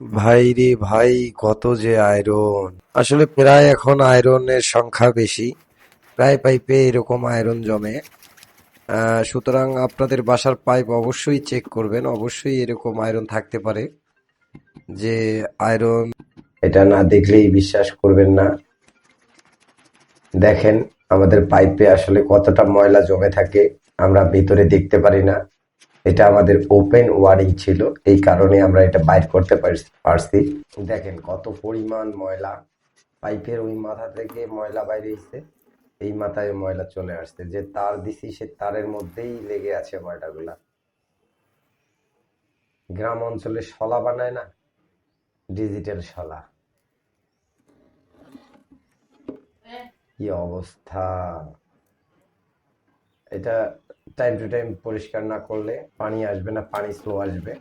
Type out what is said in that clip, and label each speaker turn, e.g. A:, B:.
A: ভাই রে ভাই, কত যে আয়রন। আসলে প্রায় এখন আয়রনের সংখ্যা বেশি, প্রায় পাইপে এরকম আয়রন জমে। সুতরাং আপনাদের বাসার পাইপ অবশ্যই চেক করবেন, অবশ্যই এরকম আয়রন থাকতে পারে। যে আয়রন
B: এটা না দেখলেই বিশ্বাস করবেন না। দেখেন আমাদের পাইপে আসলে কতটা ময়লা জমে থাকে, আমরা ভিতরে দেখতে পারি না। এটা আমাদের ওপেন ওয়ারিং ছিল, এই কারণে আমরা এটা বাইর করতে পারছি দেখেন কত পরিমাণ ময়লা, পাইপের ওই মাথা থেকে ময়লা বাইরে এসে এই মাথায় ময়লা চলে আসছে। যে তার দিছি, সে তারের মধ্যেই লেগে আছে ময়লাগুলা। গ্রাম অঞ্চলে শলা বানায় না ডিজিটাল শলা। কি অবস্থা? এটা টাইম টু টাইম পরিষ্কার না করলে পানি আসবে না পানি স্লো আসবে।